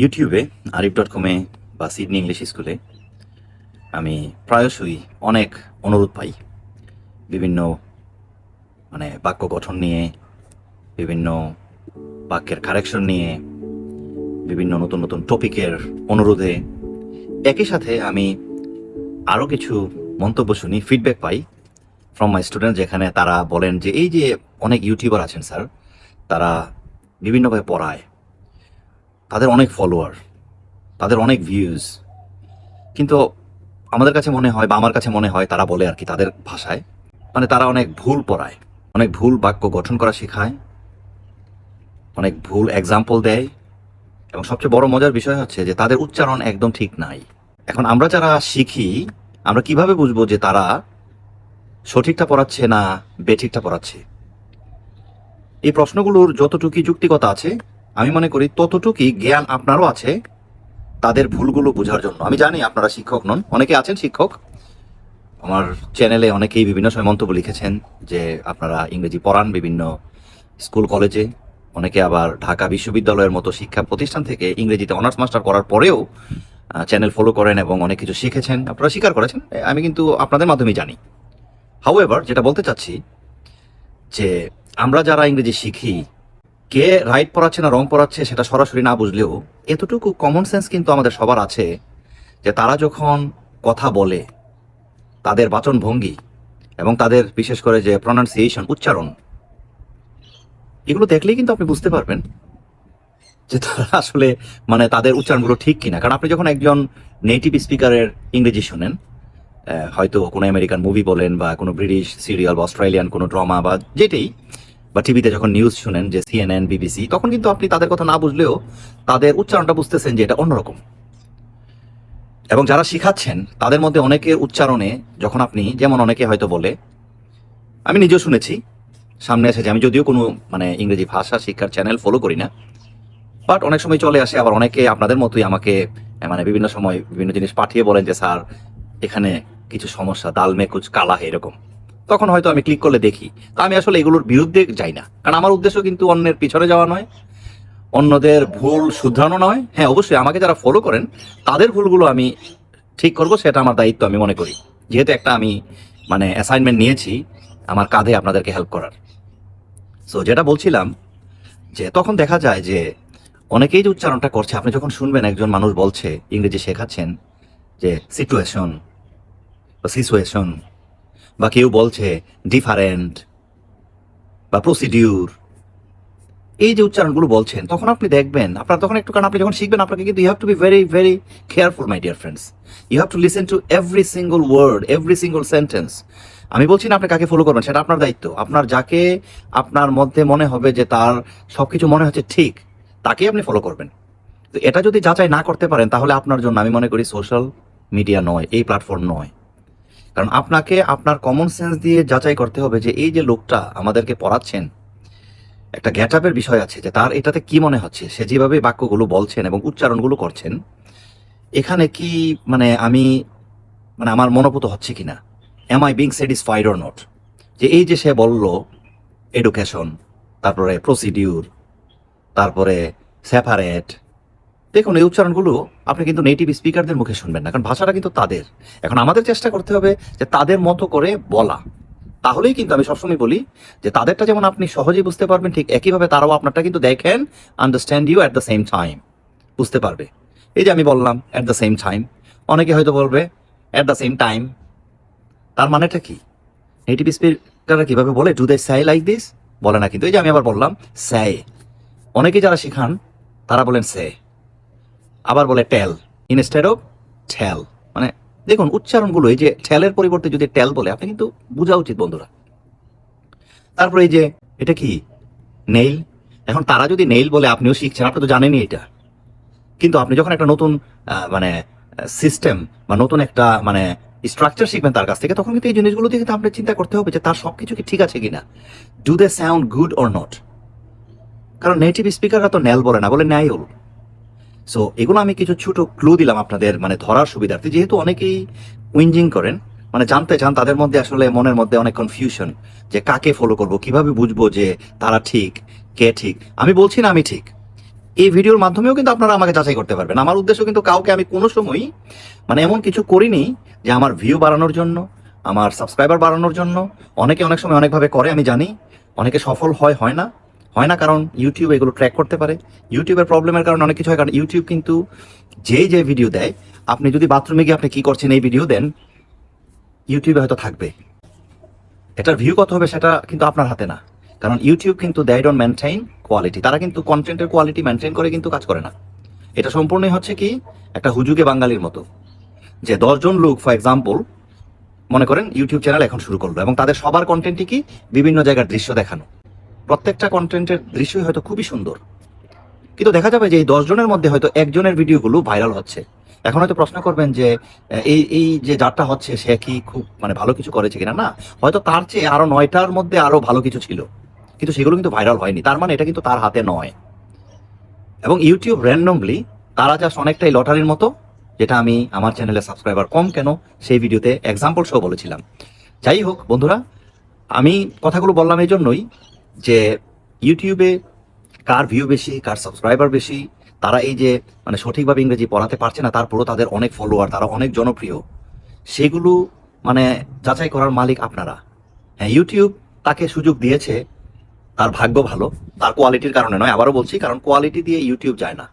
ইউটিউবে আরিফ ডট কমে বা সিডনি ইংলিশ স্কুলে আমি প্রায়শই অনেক অনুরোধ পাই। বিভিন্ন মানে বাক্য গঠন নিয়ে, বিভিন্ন বাক্যের কারেকশন নিয়ে, বিভিন্ন নতুন নতুন টপিকের অনুরোধে। একই সাথে আমি আরও কিছু মন্তব্য শুনি ফিডব্যাক পাই ফ্রম মাই স্টুডেন্ট যেখানে তারা বলেন যে, এই যে অনেক ইউটিউবার আছেন স্যার তারা বিভিন্নভাবে পড়ায় তাদের অনেক ফলোয়ার তাদের অনেক ভিউজ কিন্তু আমাদের কাছে মনে হয় বা আমার কাছে মনে হয় তারা বলে আর কি তাদের ভাষায় মানে তারা অনেক ভুল পড়ায়, অনেক ভুল বাক্য গঠন করা শেখায়, অনেক ভুল এক্সাম্পল দেয়। এবং সবচেয়ে বড় মজার বিষয় হচ্ছে যে তাদের উচ্চারণ একদম ঠিক নাই। এখন আমরা যারা শিখি, আমরা কীভাবে বুঝব যে তারা সঠিকটা পড়াচ্ছে না বেঠিকটা পড়াচ্ছে? এই প্রশ্নগুলোর যতটুকুই যুক্তিকতা আছে আমি মনে করি ততটুকুই জ্ঞান আপনারও আছে তাদের ভুলগুলো বোঝার জন্য। আমি জানি আপনারা শিক্ষক নন, অনেকে আছেন শিক্ষক। আমার চ্যানেলে অনেকেই বিভিন্ন সময় মন্তব্য লিখেছেন যে আপনারা ইংরেজি পড়ান বিভিন্ন স্কুল, কলেজে। অনেকে আবার ঢাকা বিশ্ববিদ্যালয়ের মতো শিক্ষা প্রতিষ্ঠান থেকে ইংরেজিতে অনার্স, মাস্টার করার পরেও চ্যানেল ফলো করেন এবং অনেক কিছু শিখেছেন। আপনারা স্বীকার করেছেন আমি কিন্তু আপনাদের মাধ্যমেই জানি। হাউ যেটা বলতে চাচ্ছি যে আমরা যারা ইংরেজি শিখি কে রাইট পড়াচ্ছে না রং পড়াচ্ছে সেটা সরাসরি না বুঝলেও এতটুকু কমন সেন্স কিন্তু আমাদের সবার আছে যে তারা যখন কথা বলে, তাদের বাচন ভঙ্গি এবং তাদের বিশেষ করে যে প্রনাউন্সিয়েশন উচ্চারণ, এগুলো দেখলেই কিন্তু আপনি বুঝতে পারবেন যে তারা আসলে মানে তাদের উচ্চারণগুলো ঠিক কিনা। কারণ আপনি যখন একজন নেটিভ স্পিকারের ইংরেজি শোনেন হয়তো কোনো আমেরিকান মুভি বলেন বা কোনো ব্রিটিশ সিরিয়াল বা অস্ট্রেলিয়ান কোনো ড্রামা বা যেটাই বা টিভিতে যখন নিউজ শুনেন যে সিএনএন বিবিসি তখন কিন্তু আপনি তাদের কথা না বুঝলেও তাদের উচ্চারণটা বুঝতেছেন যে এটা অন্যরকম। এবং যারা শিখাচ্ছেন, তাদের মধ্যে অনেকের উচ্চারণে যখন আপনি, যেমন অনেকে হয়তো বলে, আমি নিজেও শুনেছি, সামনে এসেছে, আমি যদিও কোনো মানে ইংরেজি ভাষা শিক্ষার চ্যানেল ফলো করি না বাট অনেক সময় চলে আসে, আবার অনেকে আপনাদের মতোই আমাকে মানে বিভিন্ন সময় বিভিন্ন জিনিস পাঠিয়ে বলেন যে, স্যার, এখানে কিছু সমস্যা দাল কুচ কালা এরকম। তখন হয়তো আমি ক্লিক করলে দেখি। তা আমি আসলে এগুলোর বিরুদ্ধে যাই না। কারণ আমার উদ্দেশ্য কিন্তু অন্যের পিছনে যাওয়া নয়। অন্যদের ভুল শুধরানো নয়। হ্যাঁ অবশ্যই আমাকে যারা ফলো করেন, তাদের ভুলগুলো আমি ঠিক করব, সেটা আমার দায়িত্ব আমি মনে করি। যেহেতু একটা আমি মানে অ্যাসাইনমেন্ট নিয়েছি, আমার কাঁধে আপনাদেরকে হেল্প করার। সো যেটা বলছিলাম, যে তখন দেখা যায় যে অনেকেই যে উচ্চারণটা করছে, আপনি যখন শুনবেন একজন মানুষ বলছে, ইংরেজি শেখাচ্ছেন, যে সিচুয়েশন সিচুয়েশন বা কেউ বলছে ডিফারেন্ট বা প্রসিডিউর এই যে উচ্চারণগুলো বলছেন, তখন আপনি দেখবেন, আপনার তখন একটু কারণ আপনি যখন শিখবেন, আপনাকে কিন্তু you have to be very very careful my dear friends you have to listen to every single word every single sentence আমি বলছি না আপনি কাকে ফলো করবেন, সেটা আপনার দায়িত্ব। আপনার যাকে আপনার মধ্যে মনে হবে যে তার সবকিছু মনে হচ্ছে ঠিক, তাকেই আপনি ফলো করবেন। তো এটা যদি যাচাই না করতে পারেন, তাহলে আপনার জন্য আমি মনে করি সোশ্যাল মিডিয়া নয়, এই প্ল্যাটফর্ম নয়। কারণ আপনাকে আপনার কমন সেন্স দিয়ে যাচাই করতে হবে যে এই যে লোকটা আমাদেরকে পড়াচ্ছেন, একটা গ্যাট আপের বিষয় আছে যে তার এটাতে কি মনে হচ্ছে? সে যেভাবে বাক্যগুলো বলছেন এবং উচ্চারণগুলো করছেন, এখানে কি মানে আমি মানে আমার মনোভূত হচ্ছে কি না am I being satisfied or not যে এই যে সে বলল এডুকেশন তারপরে প্রসিডিউর তারপরে সেপারেট দেখুন, এই উচ্চারণগুলো আপনি কিন্তু নেটিভ স্পিকারদের মুখে শুনবেন না, কারণ ভাষাটা কিন্তু তাদের। এখন আমাদের চেষ্টা করতে হবে যে তাদের মতো করে বলা। তাহলেই কিন্তু আমি সবসময় বলি যে তাদেরটা যেমন আপনি সহজেই বুঝতে পারবেন, ঠিক একইভাবে তারাও আপনারটা কিন্তু দেখেন understand you at the same time বুঝতে পারবে। এই যে আমি বললাম অ্যাট দ্য সেম টাইম অনেকে হয়তো বলবে অ্যাট দ্য সেম টাইম তার মানেটা কি? নেটিভ স্পিকাররা কীভাবে বলে do they Sai like this বলে না কিন্তু। এই যে আমি আবার বললাম স্যায় অনেকে যারা শেখান, তারা বলেন সে আবার বলে টেল। ইনস্টেড অফ ঠেল মানে দেখুন, উচ্চারণগুলো, এই যে ঠেলের পরিবর্তে যদি টেল বলে, আপনি কিন্তু বোঝা উচিত বন্ধুরা। তারপরে এই যে, এটা কি? নেইল এখন তারা যদি নেইল বলে, আপনিও শিখছেন, আপনি তো জানেনই এটা। কিন্তু আপনি যখন একটা নতুন মানে সিস্টেম বা নতুন একটা মানে স্ট্রাকচার শিখবেন তার কাছ থেকে, তখন কিন্তু এই জিনিসগুলো দিয়ে কিন্তু আপনার চিন্তা করতে হবে যে তার সব কিছু কি ঠিক আছে কিনা। Do they sound good or not কারণ নেটিভ স্পিকাররা তো নেল বলে না, বলে ন্যায়ল সো এগুলো আমি কিছু ছোট ক্লু দিলাম আপনাদের মানে ধরার সুবিধার্থে। যেহেতু অনেকেই উইঞ্জিং করেন মানে জানতে চান, তাদের মধ্যে আসলে মনের মধ্যে অনেক কনফিউশন যে কাকে ফলো করব, কীভাবে বুঝব যে তারা ঠিক, কে ঠিক। আমি বলছি না আমি ঠিক। এই ভিডিওর মাধ্যমেও কিন্তু আপনারা আমাকে যাচাই করতে পারবেন। আমার উদ্দেশ্য কিন্তু কাউকে আমি কোনো সময়ই মানে এমন কিছু করিনি যে আমার ভিউ বাড়ানোর জন্য, আমার সাবস্ক্রাইবার বাড়ানোর জন্য। অনেকে অনেক সময় অনেকভাবে করে, আমি জানি। অনেকে সফল হয় হয় না। হয় না, কারণ ইউটিউব এগুলো ট্র্যাক করতে পারে। ইউটিউবের প্রবলেমের কারণে অনেক কিছু হয়, কারণ ইউটিউব কিন্তু যে যে ভিডিও দেয়, আপনি যদি বাথরুমে গিয়ে আপনি কি করছেন এই ভিডিও দেন ইউটিউবে হয়তো থাকবে। এটার ভিউ কত হবে সেটা কিন্তু আপনার হাতে না। কারণ ইউটিউব কিন্তু দ্যাই ডোন্ট মেনটেইন কোয়ালিটি তারা কিন্তু কন্টেন্টের কোয়ালিটি মেনটেন করে, কিন্তু কাজ করে না। এটা সম্পূর্ণই হচ্ছে কি, একটা হুজুগে বাঙালির মতো। যে দশজন লোক ফর এক্সাম্পল মনে করেন ইউটিউব চ্যানেল এখন শুরু করল, এবং তাদের সবার কন্টেন্টই কি, বিভিন্ন জায়গার দৃশ্য দেখানো। প্রত্যেকটা কন্টেন্টের দৃশ্যই হয়তো খুবই সুন্দর। কিন্তু দেখা যাবে যে এই দশজনের মধ্যে হয়তো একজনের ভিডিওগুলো ভাইরাল হচ্ছে। এখন হয়তো প্রশ্ন করবেন যে এই এই যে যারটা হচ্ছে, সে কি খুব মানে ভালো কিছু করেছে কিনা? না, হয়তো তার চেয়ে আরও নয়টার মধ্যে আরও ভালো কিছু ছিল। কিন্তু সেগুলো কিন্তু ভাইরাল হয়নি। তার মানে এটা কিন্তু তার হাতে নয়। এবং ইউটিউব র্যান্ডমলি তারা জাস্ট অনেকটাই লটারির মতো, যেটা আমি আমার চ্যানেলে সাবস্ক্রাইবার কম কেন, সেই ভিডিওতে এক্সাম্পল সহ বলেছিলাম। যাই হোক, বন্ধুরা, আমি কথাগুলো বললাম এই জন্যই যে ইউটিউবে কার ভিউ বেশি, কার সাবস্ক্রাইবার বেশি, তারা এই যে মানে সঠিকভাবে ইংরেজি পড়াতে পারছে না, তারপরও তাদের অনেক ফলোয়ার তারা অনেক জনপ্রিয়। সেগুলো মানে যাচাই করার মালিক আপনারা। হ্যাঁ ইউটিউব তাকে সুযোগ দিয়েছে, তার ভাগ্য ভালো, তার কোয়ালিটির কারণে নয়, আবারও বলছি, কারণ কোয়ালিটি দিয়ে ইউটিউব যায় না।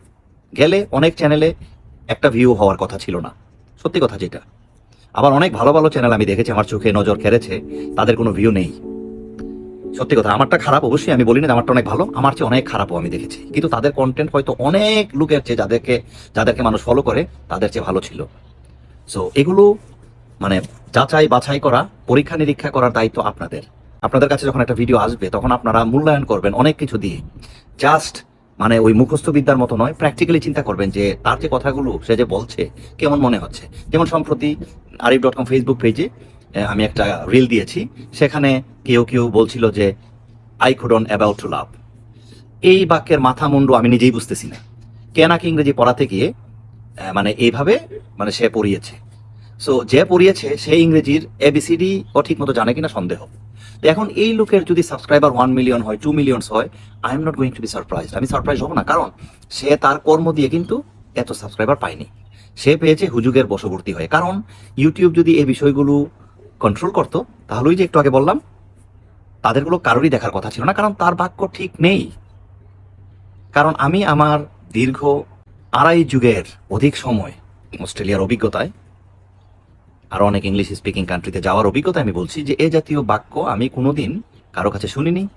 গেলে অনেক চ্যানেলে একটা ভিউ হওয়ার কথা ছিল না। সত্যি কথা যেটা। আবার অনেক ভালো ভালো চ্যানেল আমি দেখেছি, আমার চোখে নজর কেড়েছে তাদের কোনো ভিউ নেই। সত্যি কথা, আমারটা খারাপ অবশ্যই, আমি বলি না আমারটা অনেক ভালো, আমার চেয়ে অনেক খারাপও আমি দেখেছি। কিন্তু তাদের কন্টেন্ট হয়তো অনেক লোকের চেয়ে যাদেরকে যাদেরকে মানুষ ফলো করে, তাদের চেয়ে ভালো ছিল। সো এগুলো মানে যাচাই বাছাই করা, পরীক্ষা নিরীক্ষা করার দায়িত্ব আপনাদের। আপনাদের কাছে যখন একটা ভিডিও আসবে, তখন আপনারা মূল্যায়ন করবেন অনেক কিছু দিয়ে। জাস্ট মানে ওই মুখস্থ বিদ্যার মতো নয় প্র্যাকটিক্যালি চিন্তা করবেন যে তার যে কথাগুলো সে যে বলছে, কেমন মনে হচ্ছে? যেমন সম্প্রতি আরিফ ডট কম ফেসবুক পেজে আমি একটা রিল দিয়েছি। সেখানে কেউ কেউ বলছিল যে I couldn't about to love এই বাক্যের মাথা মুন্ডু আমি নিজেই বুঝতেছি না। কে নাকি ইংরেজি পড়াতে গিয়ে মানে এইভাবে মানে সে পড়িয়েছে। সো যে পড়িয়েছে, সে ইংরেজির এবিসিডি ও ঠিক মতো জানে কিনা সন্দেহ। তো এখন এই লোকের যদি সাবস্ক্রাইবার ওয়ান মিলিয়ন হয় টু মিলিয়নস হয় I am not going to be surprise আমি সারপ্রাইজ হব না, কারণ সে তার কর্ম দিয়ে কিন্তু এত সাবস্ক্রাইবার পায়নি। সে পেয়েছে হুজুগের বশবর্তী হয়ে। কারণ ইউটিউব যদি এই বিষয়গুলো কন্ট্রোল করতো, তাহলেই যে একটু আগে বললাম, তাদেরগুলো কারোরই দেখার কথা ছিল না, কারণ তার বাক্য ঠিক নেই। কারণ আমি আমার দীর্ঘ আড়াই যুগের অধিক সময় অস্ট্রেলিয়ার অভিজ্ঞতায়, আর অনেক ইংলিশ স্পিকিং কান্ট্রিতে যাওয়ার অভিজ্ঞতা আমি বলছি যে, এ জাতীয় বাক্য আমি কোনোদিন কারও কাছে শুনিনি।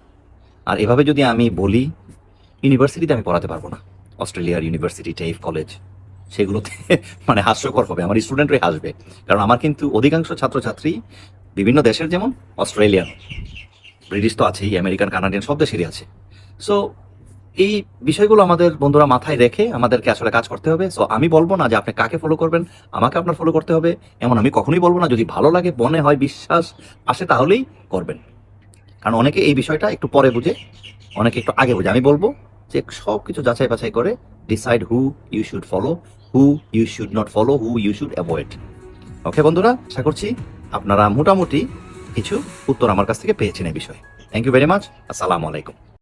আর এভাবে যদি আমি বলি ইউনিভার্সিটিতে আমি পড়াতে পারব না। অস্ট্রেলিয়ার ইউনিভার্সিটি টেইফ কলেজ সেগুলোতে মানে হাস্যকর হবে, আমার স্টুডেন্টরাই হাসবে। কারণ আমার কিন্তু অধিকাংশ ছাত্রছাত্রী বিভিন্ন দেশের যেমন অস্ট্রেলিয়ান, ব্রিটিশ তো আছেই, আমেরিকান, কানাডিয়ান, সব দেশেরই আছে। সো এই বিষয়গুলো আমাদের বন্ধুরা মাথায় রেখে আমাদেরকে আসলে কাজ করতে হবে। সো আমি বলব না যে আপনি কাকে ফলো করবেন, আমাকে আপনার ফলো করতে হবে, এমন আমি কখনোই বলব না। যদি ভালো লাগে, মনে হয়, বিশ্বাস আসে, তাহলেই করবেন। কারণ অনেকে এই বিষয়টা একটু পরে বুঝে, অনেকে একটু আগে বুঝে। আমি বলব যে সব কিছু যাচাই বাছাই করে decide who you should follow who you should not follow who you should avoid okay বন্ধুরা, আশা করছি আপনারা মোটামুটি কিছু উত্তর আমার কাছ থেকে পেয়েছেন এই বিষয়ে। থ্যাংক ইউ ভেরি মাচ আসসালামু আলাইকুম।